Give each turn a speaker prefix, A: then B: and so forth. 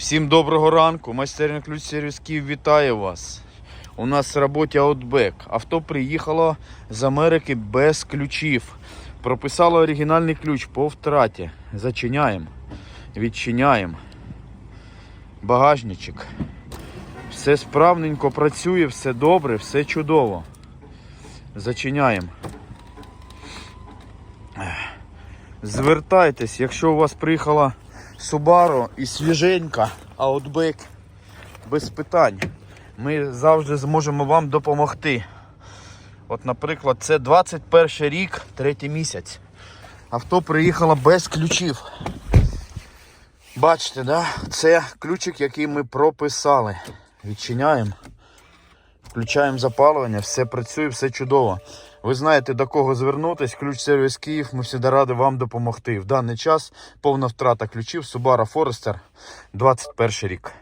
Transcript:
A: Всім доброго ранку. Майстерня ключ сервіс Київ вітає вас. У нас в роботі Outback. Авто приїхало з Америки без ключів. Прописало оригінальний ключ по втраті. Зачиняємо, відчиняємо. Багажничок. Все справненько працює, все добре, все чудово. Зачиняємо. Звертайтесь, якщо у вас приїхала Subaru і свіженька, Outback, без питань. Ми завжди зможемо вам допомогти. От, наприклад, це 21 рік, третій місяць. Авто приїхало без ключів. Бачите, да? це ключик, який ми прописали. Відчиняємо, включаємо запалювання, все працює, все чудово. Ви знаєте до кого звернутись. Ключ сервіс Київ. Ми всі раді вам допомогти. В даний час повна втрата ключів Subaru Forester 21 рік.